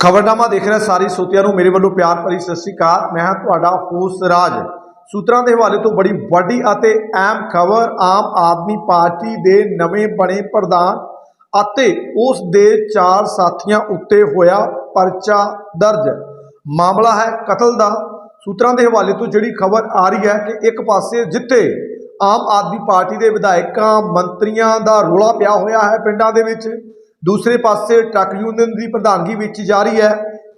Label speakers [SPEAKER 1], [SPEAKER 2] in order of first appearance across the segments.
[SPEAKER 1] ਖਬਰਨਾਮਾ ਦੇਖ ਰਿਹਾ ਸਾਰੀ ਸੋਤਿਆਂ ਨੂੰ, ਮੇਰੇ ਵੱਲੋਂ ਪਿਆਰ ਭਰੀ ਸਤਿ ਸ੍ਰੀ ਅਕਾਲ। ਮੈਂ ਹਾਂ ਤੁਹਾਡਾ ਹੋਸ ਰਾਜ। ਸੂਤਰਾਂ ਦੇ ਹਵਾਲੇ ਤੋਂ ਬੜੀ ਵੱਡੀ ਅਤੇ ਅਹਿਮ ਖਬਰ ਆਮ ਆਦਮੀ ਪਾਰਟੀ ਦੇ ਨਵੇਂ ਬਣੇ ਪ੍ਰਧਾਨ ਅਤੇ ਉਸ ਦੇ ਚਾਰ ਸਾਥੀਆਂ ਉੱਤੇ ਹੋਇਆ ਪਰਚਾ ਦਰਜ। ਮਾਮਲਾ ਹੈ ਕਤਲ ਦਾ। ਸੂਤਰਾਂ ਦੇ ਹਵਾਲੇ ਤੋਂ ਜਿਹੜੀ ਖਬਰ ਆ ਰਹੀ ਹੈ ਕਿ ਇੱਕ ਪਾਸੇ ਜਿੱਥੇ ਆਮ ਆਦਮੀ ਪਾਰਟੀ ਦੇ ਵਿਧਾਇਕਾਂ, ਮੰਤਰੀਆਂ ਦਾ ਰੋਲਾ ਪਿਆ ਹੋਇਆ ਹੈ ਪਿੰਡਾਂ ਦੇ ਵਿੱਚ ਦੂਸਰੇ ਪਾਸੇ ਟਰੱਕ ਯੂਨੀਅਨ ਦੀ ਪ੍ਰਧਾਨਗੀ ਵਿੱਚ ਜਾ ਰਹੀ ਹੈ।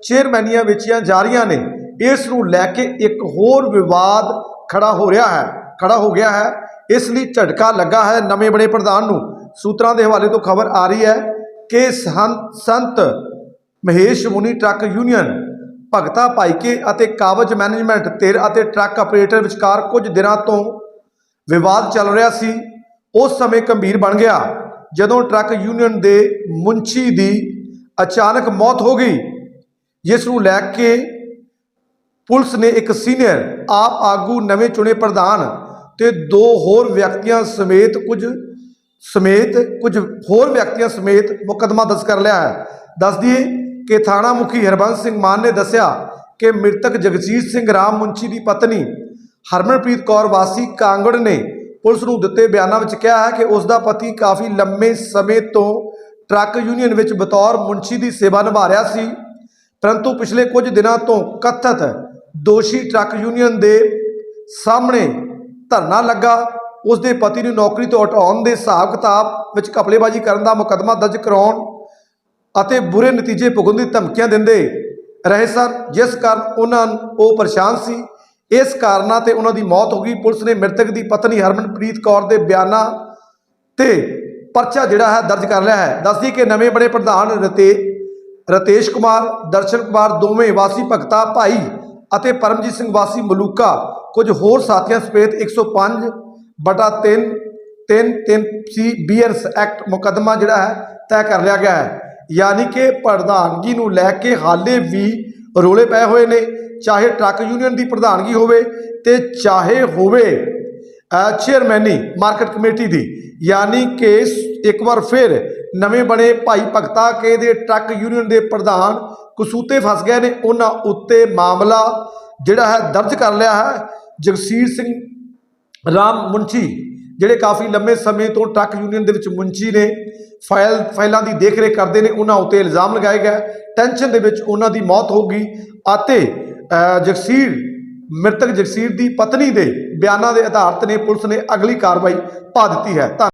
[SPEAKER 1] ਚੇਅਰਮੈਨੀਆਂ ਵਿੱਚੀਆਂ ਜਾ ਰਹੀਆਂ ਨੇ। ਇਸ ਨੂੰ ਲੈ ਕੇ ਇੱਕ ਹੋਰ ਵਿਵਾਦ ਖੜਾ ਹੋ ਰਿਹਾ ਹੈ, ਖੜਾ ਹੋ ਗਿਆ ਹੈ। ਇਸ ਲਈ ਝਟਕਾ ਲੱਗਾ ਹੈ ਨਵੇਂ ਬਣੇ ਪ੍ਰਧਾਨ ਨੂੰ। ਸੂਤਰਾਂ ਦੇ ਹਵਾਲੇ ਤੋਂ ਖਬਰ ਆ ਰਹੀ ਹੈ ਕਿ ਸੰਤ ਸੰਤ ਮਹੇਸ਼ ਮੁਨੀ ਟਰੱਕ ਯੂਨੀਅਨ, ਭਗਤਾ ਭਾਈਕੇ ਅਤੇ ਕਾਬਜ ਮੈਨੇਜਮੈਂਟ ਧਿਰ ਅਤੇ ਟਰੱਕ ਆਪਰੇਟਰ ਵਿਚਕਾਰ ਕੁਝ ਦਿਨਾਂ ਤੋਂ ਵਿਵਾਦ ਚੱਲ ਰਿਹਾ ਸੀ। ਉਸ ਸਮੇਂ ਗੰਭੀਰ ਬਣ ਗਿਆ। ਜਦੋਂ ਟਰੱਕ ਯੂਨੀਅਨ ਦੇ ਮੁੰਚੀ ਦੀ ਅਚਾਨਕ ਮੌਤ ਹੋ ਗਈ, ਜਿਸ ਨੂੰ ਲੈ ਕੇ ਪੁਲਿਸ ਨੇ ਇੱਕ ਸੀਨੀਅਰ, ਆਪ ਆਗੂ, ਨਵੇਂ ਚੁਣੇ ਪ੍ਰਧਾਨ ਤੇ ਦੋ ਹੋਰ ਵਿਅਕਤੀਆਂ ਸਮੇਤ ਕੁਝ ਸਮੇਤ, ਕੁਝ ਹੋਰ ਵਿਅਕਤੀਆਂ ਸਮੇਤ ਮੁਕੱਦਮਾ ਦਰਜ ਕਰ ਲਿਆ ਹੈ। ਦੱਸ ਦਈਏ ਕਿ ਥਾਣਾ ਮੁਖੀ ਹਰਬੰਸ ਸਿੰਘ ਮਾਨ ਨੇ ਦੱਸਿਆ ਕਿ ਮ੍ਰਿਤਕ ਜਗਜੀਤ ਸਿੰਘ ਰਾਮ ਮੁੰਚੀ ਦੀ ਪਤਨੀ ਹਰਮਨਪ੍ਰੀਤ ਕੌਰ ਵਾਸੀ ਕਾਂਗੜ ਨੇ ਪੁਲਿਸ ਨੂੰ ਦਿੱਤੇ ਬਿਆਨਾਂ ਵਿੱਚ ਕਿਹਾ ਹੈ ਕਿ ਉਸ ਦਾ ਪਤੀ ਕਾਫੀ ਲੰਮੇ ਸਮੇਂ ਤੋਂ ਟਰੱਕ ਯੂਨੀਅਨ ਵਿੱਚ ਬਤੌਰ ਮੁਨਸ਼ੀ ਦੀ ਸੇਵਾ ਨਿਭਾ ਰਿਹਾ ਸੀ। ਪਰੰਤੂ ਪਿਛਲੇ ਕੁਝ ਦਿਨਾਂ ਤੋਂ ਕਥਿਤ ਦੋਸ਼ੀ ਟਰੱਕ ਯੂਨੀਅਨ ਦੇ ਸਾਹਮਣੇ ਧਰਨਾ ਲੱਗਾ। ਉਸ ਦੇ ਪਤੀ ਨੂੰ ਨੌਕਰੀ ਤੋਂ ਹਟਾਉਣ ਦੇ ਹਿਸਾਬ ਕਿਤਾਬ ਵਿੱਚ ਕਪਲੇਬਾਜ਼ੀ ਕਰਨ ਦਾ ਮੁਕੱਦਮਾ ਦਰਜ ਕਰਾਉਣ ਅਤੇ ਬੁਰੇ ਨਤੀਜੇ ਭੁਗਤਣ ਦੀ ਧਮਕੀਆਂ ਦਿੰਦੇ ਰਹੇ ਸਨ, ਜਿਸ ਕਾਰਨ ਉਹਨਾਂ ਨੂੰ ਉਹ ਪਰੇਸ਼ਾਨ ਸੀ। ਇਸ ਕਾਰਨਾਂ ਤੇ ਉਹਨਾਂ ਦੀ ਮੌਤ ਹੋ ਗਈ। ਪੁਲਿਸ ਨੇ ਮ੍ਰਿਤਕ ਦੀ ਪਤਨੀ ਹਰਮਨਪ੍ਰੀਤ ਕੌਰ ਦੇ ਬਿਆਨਾਂ ਤੇ ਪਰਚਾ ਜਿਹੜਾ ਹੈ ਦਰਜ ਕਰ ਲਿਆ ਹੈ। ਦੱਸਦੀ ਕਿ ਨਵੇਂ ਬਣੇ ਪ੍ਰਧਾਨ ਰਤੇ, ਰਤੇਸ਼ ਕੁਮਾਰ, ਦਰਸ਼ਨ ਕੁਮਾਰ ਦੋਵੇਂ ਵਾਸੀ ਭਗਤਾ ਭਾਈ ਅਤੇ ਪਰਮਜੀਤ ਸਿੰਘ ਵਾਸੀ ਮਲੂਕਾ, ਕੁਝ ਹੋਰ ਸਾਥੀਆਂ ਸਮੇਤ 105 ਬਟਾ 3 3 3 ਸੀ ਬੀਅਰਸ ਐਕਟ ਮੁਕੱਦਮਾ ਜਿਹੜਾ ਹੈ ਤੈਅ ਕਰ ਲਿਆ ਗਿਆ ਹੈ। ਯਾਨੀ ਕਿ ਪ੍ਰਧਾਨਗੀ ਨੂੰ ਲੈ ਕੇ ਹਾਲੇ ਵੀ ਰੋਲੇ ਪਏ ਹੋਏ ਨੇ। ਚਾਹੇ ਟਰੱਕ ਯੂਨੀਅਨ ਦੀ ਪ੍ਰਧਾਨਗੀ ਹੋਵੇ ਤੇ ਚਾਹੇ ਹੋਵੇ ਚੇਅਰਮੈਨੀ ਮਾਰਕੀਟ ਕਮੇਟੀ ਦੀ। ਯਾਨੀ ਕਿ ਇੱਕ ਵਾਰ ਫਿਰ ਨਵੇਂ ਬਣੇ ਭਾਈ ਭਗਤਾ ਕੇ ਦੇ ਟਰੱਕ ਯੂਨੀਅਨ ਦੇ ਪ੍ਰਧਾਨ ਕਸੂਤੇ ਫਸ ਗਏ ਨੇ। ਉਹਨਾਂ ਉੱਤੇ ਮਾਮਲਾ ਜਿਹੜਾ ਹੈ ਦਰਜ ਕਰ ਲਿਆ ਹੈ। ਜਗਸੀਰ ਸਿੰਘ ਰਾਮ ਮੁੰਚੀ, ਜਿਹੜੇ ਕਾਫੀ ਲੰਮੇ ਸਮੇਂ ਤੋਂ ਟਰੱਕ ਯੂਨੀਅਨ ਦੇ ਵਿੱਚ ਮੁੰਚੀ ਨੇ ਫਾਈਲ ਫਾਈਲਾਂ ਦੀ ਦੇਖਰੇਖ ਕਰਦੇ ਨੇ, ਉਹਨਾਂ ਉੱਤੇ ਇਲਜ਼ਾਮ ਲਗਾਏ ਗਏ। ਟੈਨਸ਼ਨ ਦੇ ਵਿੱਚ ਉਹਨਾਂ ਦੀ ਮੌਤ ਹੋ ਗਈ ਅਤੇ ਜਗਸੀਰ, ਮ੍ਰਿਤਕ ਜਗਸੀਰ ਦੀ ਪਤਨੀ ਦੇ ਬਿਆਨਾਂ ਦੇ ਆਧਾਰ ਤੇ ਨੇ ਪੁਲਿਸ ਨੇ ਅਗਲੀ ਕਾਰਵਾਈ ਪਾ ਦਿੱਤੀ ਹੈ। ਧੰਨ-